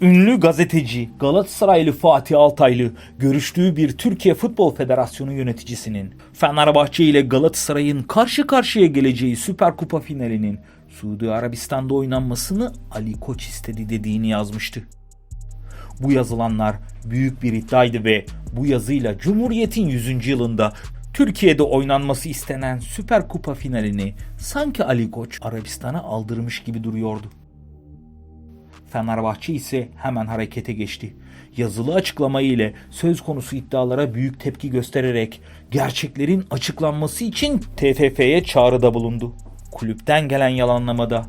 Ünlü gazeteci Galatasaraylı Fatih Altaylı görüştüğü bir Türkiye Futbol Federasyonu yöneticisinin Fenerbahçe ile Galatasaray'ın karşı karşıya geleceği Süper Kupa finalinin Suudi Arabistan'da oynanmasını Ali Koç istedi dediğini yazmıştı. Bu yazılanlar büyük bir iddiaydı ve bu yazıyla Cumhuriyet'in 100. yılında Türkiye'de oynanması istenen Süper Kupa finalini sanki Ali Koç Arabistan'a aldırmış gibi duruyordu. Fenerbahçe ise hemen harekete geçti. Yazılı açıklama ile söz konusu iddialara büyük tepki göstererek gerçeklerin açıklanması için TFF'ye çağrıda bulundu. Kulüpten gelen yalanlamada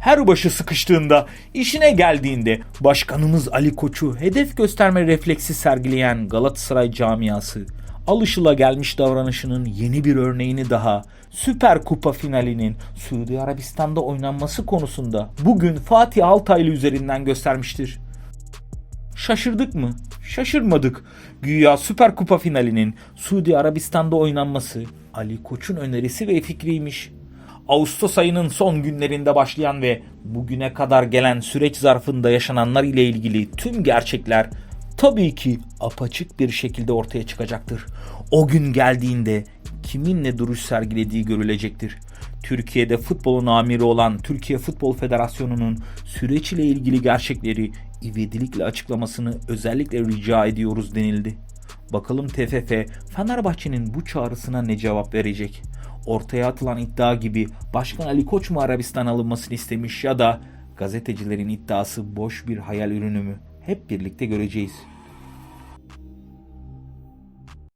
her başı sıkıştığında, işine geldiğinde başkanımız Ali Koç'u hedef gösterme refleksi sergileyen Galatasaray camiası alışılagelmiş davranışının yeni bir örneğini daha Süper Kupa finalinin Suudi Arabistan'da oynanması konusunda bugün Fatih Altaylı üzerinden göstermiştir. Şaşırdık mı? Şaşırmadık. Güya Süper Kupa finalinin Suudi Arabistan'da oynanması Ali Koç'un önerisi ve fikriymiş. Ağustos ayının son günlerinde başlayan ve bugüne kadar gelen süreç zarfında yaşananlar ile ilgili tüm gerçekler tabii ki apaçık bir şekilde ortaya çıkacaktır. O gün geldiğinde kiminle duruş sergilediği görülecektir. Türkiye'de futbolun amiri olan Türkiye Futbol Federasyonu'nun süreç ile ilgili gerçekleri ivedilikle açıklamasını özellikle rica ediyoruz denildi. Bakalım TFF Fenerbahçe'nin bu çağrısına ne cevap verecek? Ortaya atılan iddia gibi Başkan Ali Koç mu Arabistan alınmasını istemiş ya da gazetecilerin iddiası boş bir hayal ürünü mü? Hep birlikte göreceğiz.